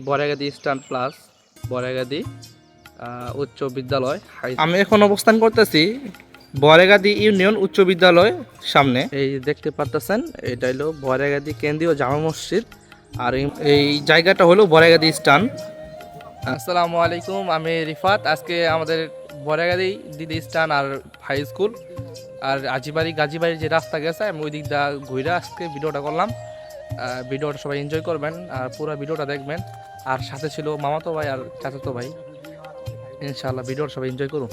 বরেগাদি স্টান plus বরেগাদি উচ্চ বিদ্যালয় আমি এখন অবস্থান করতেছি বরেগাদি ইউনিয়ন উচ্চ বিদ্যালয় সামনে। এই দেখতে পারতেছেন এটা হলো বরেগাদি কেন্দ্রীয় জামা মসজিদ আর এই- জায়গাটা হলো বরেগাদি স্টান আসসালামু আলাইকুম আমি রিফাত আজকে আমাদের বরেগাদি দিদি স্টান আর হাই স্কুল আর আজিবাড়ি গাজীবাড়ির যে রাস্তা গেছে আমি ওই দিক দিয়ে ঘুরে আজকে ভিডিওটা করলাম। ভিডিওটা সবাই এনজয় করবেন, আর পুরো ভিডিওটা দেখবেন। আর সাথে ছিল মামাতো ভাই আর চাচাতো ভাই। ইনশাআল্লাহ ভিডিওটা সবাই এনজয় করুন।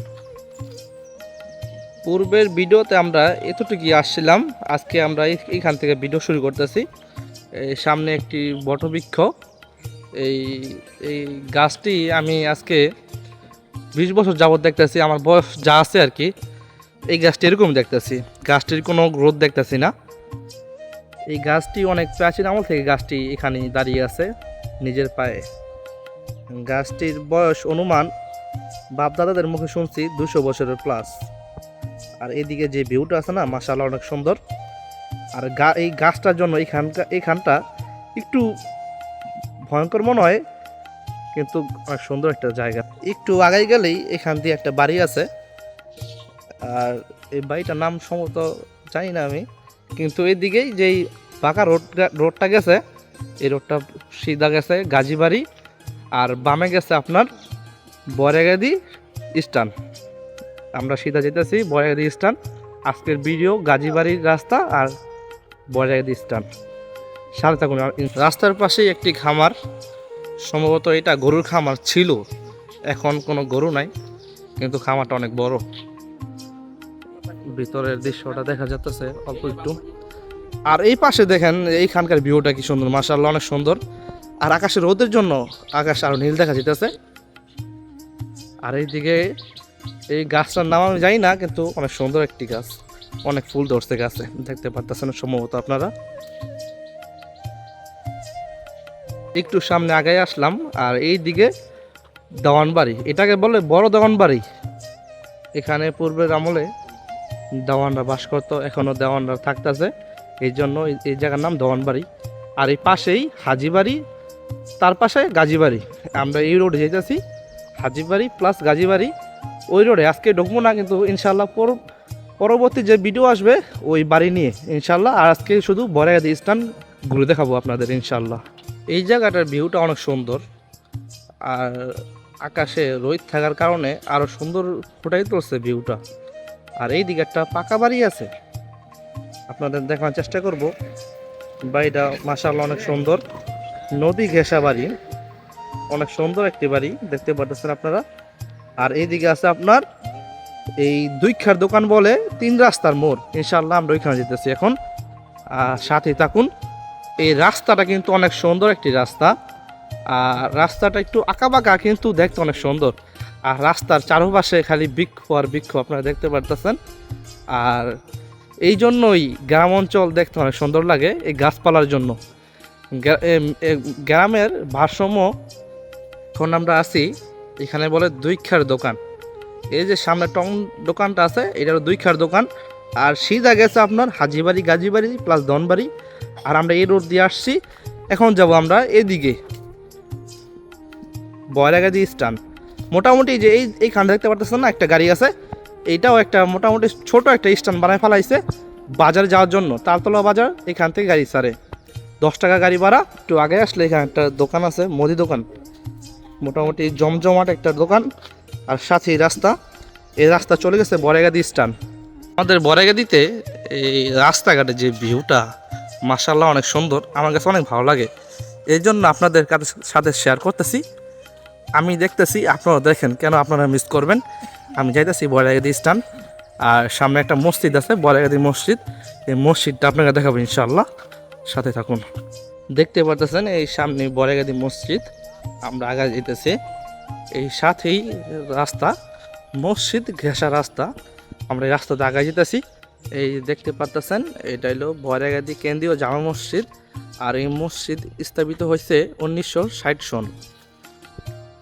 পূর্বের ভিডিওতে আমরা এতটুকু আসছিলাম। আজকে আমরা এই- এইখান থেকে ভিডিও শুরু করতেছি। এই সামনে একটি বটবৃক্ষ। এই এই গাছটি আমি আজকে বিশ বছর যাবত দেখতেছি, আমার বয়স যা আছে আর কি, এই গাছটি এরকম দেখতেছি। গাছটির কোনো গ্রোথ দেখতেছি না। এই গাছটি অনেক প্রাচীন আমল থেকে গাছটি এখানে দাঁড়িয়ে আছে, নিজের পায়ে। গাছটির বয়স অনুমান বাপদাদাদের মুখে শুনছি দুশো বছরের প্লাস আর এদিকে যে ভিউটা আছে না মাসাল্লাহ অনেক সুন্দর। আর গা, এই গাছটার জন্য এইখানটা এইখানটা একটু ভয়ঙ্কর মনে হয়, কিন্তু অনেক সুন্দর একটা জায়গা। একটু আগাই গেলেই এখান দিয়ে একটা বাড়ি আছে। আর এই বাড়িটার নাম সম্ভবত জানি না আমি। কিন্তু এদিকেই যেই পাকা রোড রোডটা গেছে, এই রোডটা সিধা গেছে গাজীবাড়ি আর বামে গেছে আপনার বরেগাদি স্টান আমরা সিধা যেতেছি বরেগাদি স্টান আজকের ভিডিও গাজীবাড়ির রাস্তা আর বরেগাদি স্টান সাথে থাকুন রাস্তার পাশেই একটি খামার। সম্ভবত এটা গরুর খামার ছিল, এখন কোনো গরু নাই, কিন্তু খামারটা অনেক বড়। ভিতরের দৃশ্যটা দেখা যাচ্ছে অল্প একটু। আর এই পাশে দেখেন, এইখানকার ভিউটা কি সুন্দর মাসাল্লাহ অনেক সুন্দর। আর আকাশে রোদের জন্য আকাশ আরও নীল দেখা যেতেছে আর এইদিকে এই গাছটার নাম আমি জানি না, কিন্তু অনেক সুন্দর একটি গাছ। অনেক ফুল ধরছে গাছে, দেখতে পারতেছেন সম্ভবত আপনারা। একটু সামনে আগে আসলাম, আর এই দিকে দেওয়ান বাড়ি এটাকে বলে বড় দেওয়ান বাড়ি এখানে পূর্বের আমলে দেওয়ানরা বাস করতো এখনও দেওয়ানরা থাকতেছে। এই জন্য এই- জায়গার নাম দেওয়ানবাড়ি। আর এই পাশেই হাজিবাড়ি, তার পাশে গাজীবাড়ি। আমরা এই রোডে যেতেছি হাজিবাড়ি প্লাস গাজীবাড়ি। ওই রোডে আজকে ঢুকবো না, কিন্তু ইনশাল্লাহ পর- পরবর্তী যে ভিডিও আসবে, ওই বাড়ি নিয়ে ইনশাল্লাহ আর আজকে শুধু বড়াগাদি স্থান ঘুরে দেখাবো আপনাদের ইনশাল্লাহ এই জায়গাটার ভিউটা অনেক সুন্দর। আর আকাশে রোদ থাকার কারণে আরও সুন্দর ফুটাই তুলছে ভিউটা আর এই দিকে একটা পাকা বাড়ি আছে। আপনাদের দেখানোর চেষ্টা করব। বাড়িটা মাসাল্লাহ অনেক সুন্দর। নদী ঘেঁষা বাড়ি। অনেক সুন্দর একটি বাড়ি, দেখতে পাচ্ছেন আপনারা। আর এইদিকে আছে আপনার এই দুইখার দোকান বলে তিন রাস্তার মোড়। ইনশাল্লাহ আমরা ওইখানে যেতেছি এখন। আর সাথে থাকুন, এই রাস্তাটা কিন্তু অনেক সুন্দর একটি রাস্তা। আর রাস্তাটা একটু আঁকাবাঁকা, কিন্তু দেখতে অনেক সুন্দর। আর রাস্তার চারপাশে খালি বৃক্ষ আর বৃক্ষ আপনারা দেখতে পারতেছেন। আর এই জন্যই গ্রাম অঞ্চল দেখতে অনেক সুন্দর লাগে এই গাছপালার জন্য। গ্রামের ভারসাম্য, এখন আমরা আছি, এখানে বলে দুইখার দোকান। এই যে সামনে টং দোকানটা আছে এটা হলো দুইখার দোকান। আর সিধা গেছে আপনার হাজিবাড়ি, গাজীবাড়ি প্লাস দনবাড়ি। আর আমরা এই রোড দিয়ে আসছি, এখন যাব আমরা এদিকে। বয়রাগাদি স্টান মোটামুটি যে এই এইখানে দেখতে পারতেছেন না, একটা গাড়ি আছে। এইটাও একটা মোটামুটি ছোট একটা স্ট্যান্ড বানায় ফেলাইছে বাজারে যাওয়ার জন্য। তালতলা বাজার, এখান থেকে গাড়ি সারে দশ টাকা গাড়ি ভাড়া, একটু আগে আসলে এখানে একটা দোকান আছে, মুদি দোকান। মোটামুটি জমজমাট একটা দোকান, আর সাথেই রাস্তা। এই রাস্তা চলে গেছে বরেগাদি স্ট্যান্ড। আমাদের বরেগাদিতে এই রাস্তাঘাটে যে ভিউটা মাসাল্লাহ অনেক সুন্দর। আমার কাছে অনেক ভালো লাগে। এই জন্য আপনাদের কাছে সাথে শেয়ার করতেছি। আমি দেখতেছি, আপনারা দেখেন কেন আপনারা মিস করবেন। আমি যাইতেছি বয়রাগাদি স্থান, আর সামনে একটা মসজিদ আছে বয়রাগাদি মসজিদ। এই মসজিদটা আপনাকে দেখাবো ইনশাল্লাহ সাথে থাকুন। দেখতে পারতেছেন এই সামনে বয়রাগাদি মসজিদ, আমরা আগে যেতেছি এই সাথেই রাস্তা, মসজিদ ঘেঁষা রাস্তা। আমরা এই রাস্তাতে আগে যেতেছি এই দেখতে পারতেছেন, এটা হলো বয়রাগাদি কেন্দ্রীয় জামা মসজিদ। আর এই মসজিদ স্থাপিত হয়েছে উনিশশো ষাট সন।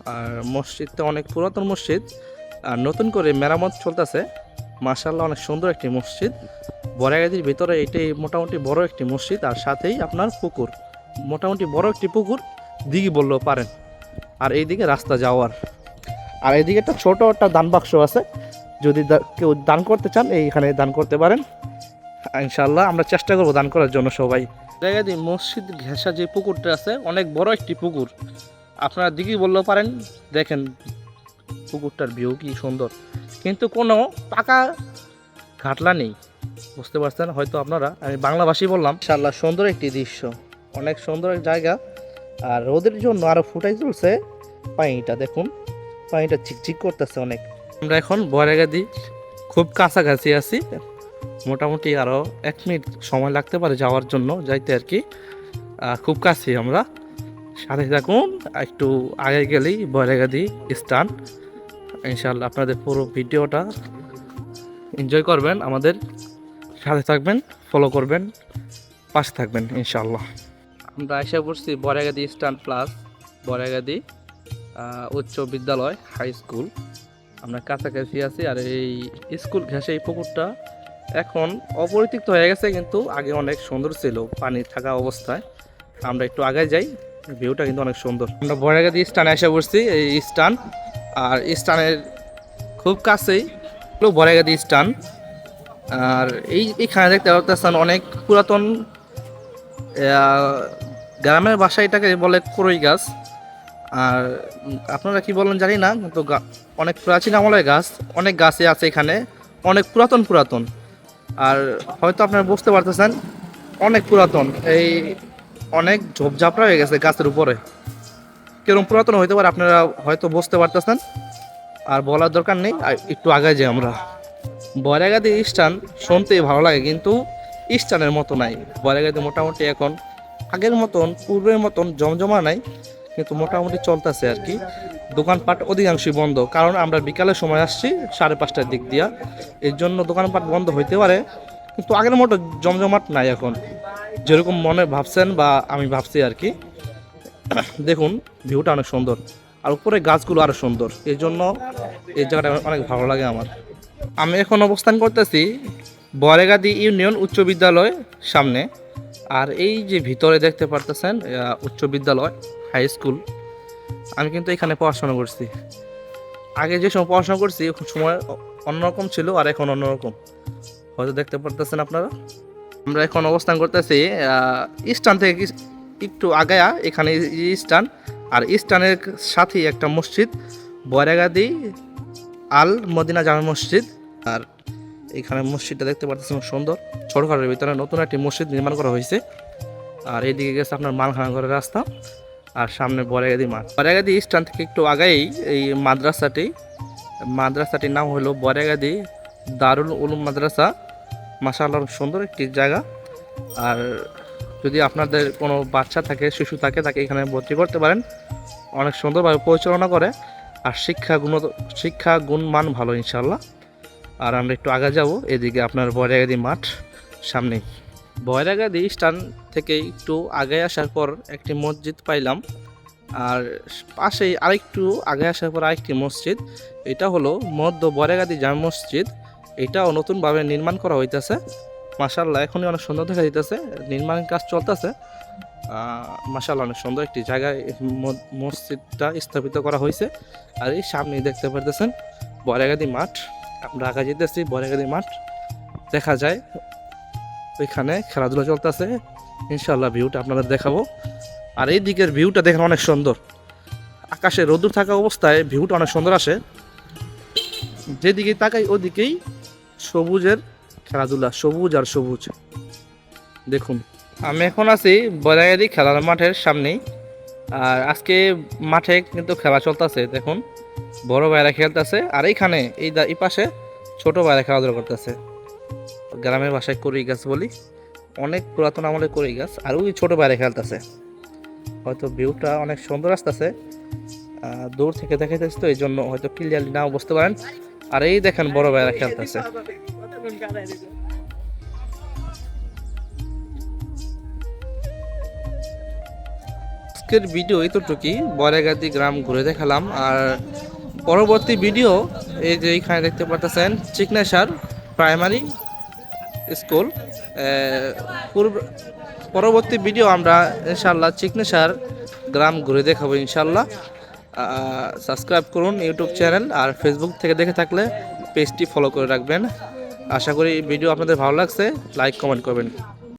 আর মসজিদটা অনেক পুরাতন মসজিদ। আর নতুন করে মেরামত চলতেছে। মার্শাল্লাহ অনেক সুন্দর একটি মসজিদ। বরাগাদির ভিতরে এটাই মোটামুটি বড় একটি মসজিদ। আর সাথেই আপনার পুকুর। মোটামুটি বড় একটি পুকুর। দিঘি বললেও পারেন। আর এইদিকে রাস্তা যাওয়ার। আর এইদিকে একটা ছোট একটা দান বাক্স আছে। যদি কেউ দান করতে চান, এইখানে দান করতে পারেন। ইনশাল্লাহ আমরা চেষ্টা করব দান করার জন্য সবাই। জায়গা দিয়ে মসজিদ ঘেঁষা যে পুকুরটা আছে, অনেক বড় একটি পুকুর। আপনারা দিঘি বললেও পারেন দেখেন পুকুরটার ভিউ কি সুন্দর। কিন্তু কোনো পাকা ঘাটলা নেই। বুঝতে পারছেন? হয়তো আপনারা আমি বাংলা ভাষায় বললাম। ইনশাল্লাহ সুন্দর একটি দৃশ্য। অনেক সুন্দর এক জায়গা। আর রোদের জন্য আরও ফুটাই চলছে পানিটা দেখুন। পানিটা চিকচিক করতেছে অনেক। আমরা এখন বয়রাগাদি খুব কাছাকাছি আছি। মোটামুটি আরও এক মিনিট সময় লাগতে পারে যাওয়ার জন্য যাইতে আর কি। খুব কাছে আমরা। সাথে থাকুন, একটু আগে গেলেই বয়রাগাদি স্থান। ইনশাল্লাহ আপনাদের পুরো ভিডিওটা এনজয় করবেন, আমাদের সাথে থাকবেন ফলো করবেন, পাশে থাকবেন ইনশাল্লাহ আমরা এসে পড়ছি বরেগাদি স্টান প্লাস বরেগাদি উচ্চ বিদ্যালয় হাই স্কুল আমরা কাছাকাছি আছি আর এই স্কুল ঘেঁষে এই পুকুরটা এখন অপরিতিক্ত হয়ে গেছে, কিন্তু আগে অনেক সুন্দর ছিল, পানি থাকা অবস্থায়। আমরা একটু আগে যাই। ভিউটা কিন্তু অনেক সুন্দর। আমরা বরেগাদি স্টানে এসে পড়ছি এই স্টান আর স্টানের খুব কাছেই বরেগাদি স্টান আর এই এখানে দেখতে পাচ্ছেন অনেক পুরাতন গ্রামের ভাষায় এটাকে বলে করই গাছ। আর আপনারা কি বলেন জানি না, কিন্তু অনেক প্রাচীন আমলের গাছ, অনেক গাছই আছে এখানে, অনেক পুরাতন পুরাতন। আর হয়তো আপনারা বুঝতে পারতেছেন, অনেক পুরাতন। এই অনেক ঝোপঝাপড়া হয়ে গেছে গাছের উপরে। কীরকম পুরাতন হইতে পারে, আপনারা হয়তো বুঝতে পারতেছেন। আর বলার দরকার নেই একটু আগে যাই আমরা। বয়রাগাদি স্টান শুনতেই ভালো লাগে, কিন্তু স্টানের মতো নাই। বয়রাগাদি মোটামুটি এখন আগের মতন, পূর্বের মতন জমজমা নাই, কিন্তু মোটামুটি চলতেছে আর কি। দোকানপাট অধিকাংশই বন্ধ, কারণ আমরা বিকালের সময় আসছি সাড়ে পাঁচটার দিক দিয়া। এর জন্য দোকানপাট বন্ধ হইতে পারে কিন্তু আগের মতো জমজমাট নাই এখন। যেরকম মনে ভাবছেন বা আমি ভাবছি আর কি, দেখুন, ভিউটা অনেক সুন্দর। আর উপরে গাছগুলো আরও সুন্দর। এই জন্য এই জায়গাটা অনেক ভালো লাগে আমার। আমি এখন অবস্থান করতেছি বরেগাদি ইউনিয়ন উচ্চ বিদ্যালয় সামনে। আর এই যে ভিতরে দেখতে পারতেছেন উচ্চ বিদ্যালয় হাই স্কুল আমি কিন্তু এখানে পড়াশোনা করছি। আগে যে সময় পড়াশোনা করছি সময় অন্যরকম ছিল আর এখন অন্যরকম। হয়তো দেখতে পারতেছেন আপনারা। আমরা এখন অবস্থান করতেছি স্টান থেকে একটু আগায়া এখানে স্টান আর স্টানের সাথেই একটা মসজিদ, বয়রাগাদি আল মদিনা জামা মসজিদ। আর এখানে মসজিদটা দেখতে পাচ্ছেন সুন্দর। ছোটখাটোর ভিতরে নতুন একটি মসজিদ নির্মাণ করা হয়েছে। আর এইদিকে গেছে আপনার মালখানা ঘরের রাস্তা আর সামনে বরেগাদি মাঠ। বরেগাদি স্ট্যান্ড থেকে একটু আগেই এই মাদ্রাসাটি। মাদ্রাসাটির নাম হলো বরেগাদি দারুল উলুম মাদ্রাসা। মাসাল্লাহ সুন্দর একটি জায়গা। আর যদি আপনাদের কোনো বাচ্চা থাকে, শিশু থাকে, তাকে এখানে ভর্তি করতে পারেন। অনেক সুন্দরভাবে পরিচালনা করে। আর শিক্ষা গুণ, শিক্ষা গুণমান ভালো ইনশাল্লাহ আর আমরা একটু আগে যাব, এদিকে আপনার বয়রাগাদি মাঠ সামনেই। বয়রাগাদি স্টান থেকে একটু আগে আসার পর একটি মসজিদ পাইলাম। আর পাশেই আরেকটু আগে আসার পর আরেকটি মসজিদ। এটা হলো মধ্য বয়রাগাদি জামে মসজিদ। এটাও নতুনভাবে নির্মাণ করা হইতেছে। মাসাল্লাহ এখনই অনেক সুন্দর দেখা যাইতেছে। নির্মাণ কাজ চলতেছে। মাসাল্লাহ অনেক সুন্দর একটি জায়গায় মসজিদটা স্থাপিত করা হয়েছে আর এই সামনেই দেখতে পারতেছেন বয়রাগাদি মাঠ। আমরা আগে যেতেছি বয়রাগাদি মাঠ। দেখা যায়, ওইখানে খেলাধুলা চলতেছে। ইনশাল্লাহ ভিউটা আপনাদের দেখাবো। আর এই দিকের ভিউটা দেখেন অনেক সুন্দর। আকাশে রোদ্দুর থাকা অবস্থায় ভিউটা অনেক সুন্দর আসে। যেদিকে তাকাই ওদিকেই সবুজের খেলাধুলা, সবুজ আর সবুজ। দেখুন। আমি এখন আছি বয়রাগাদি খেলার মাঠের সামনেই। আর আজকে মাঠে কিন্তু খেলা চলতেছে, দেখুন। বড় ভাইরা খেলতেছে, আর এইখানে এই এই পাশে ছোট ভাইরা খেলাধুলা করতেছে। গ্রামের ভাষায় কড়ই গাছ বলি। অনেক পুরাতন আমলে কড়ই গাছ, আর ওই ছোট ভাইরা খেলতেছে। হয়তো ভিউটা অনেক সুন্দর আসতেছে। দূর থেকে দেখাইতেছে তো এই জন্য হয়তো ক্লিয়ারলি নাও বুঝতে পারেন। আর এই দেখেন বড় ভাইরা খেলতেছে। আজকের ভিডিও এতটুকুই। বরেগাদি গ্রাম ঘুরে দেখালাম। আর পরবর্তী ভিডিও, এই যে এইখানে দেখতে পাচ্ছেন চিকনেশার প্রাইমারি স্কুল পূর্ব, পরবর্তী ভিডিও আমরা ইনশাল্লাহ চিকনেশার গ্রাম ঘুরে দেখাবো ইনশাল্লাহ সাবস্ক্রাইব করুন ইউটিউব চ্যানেল আর ফেসবুক থেকে দেখে থাকলে পেজটি ফলো করে রাখবেন। আশা করি ভিডিও আপনাদের ভালো লাগছে। লাইক কমেন্ট করবেন।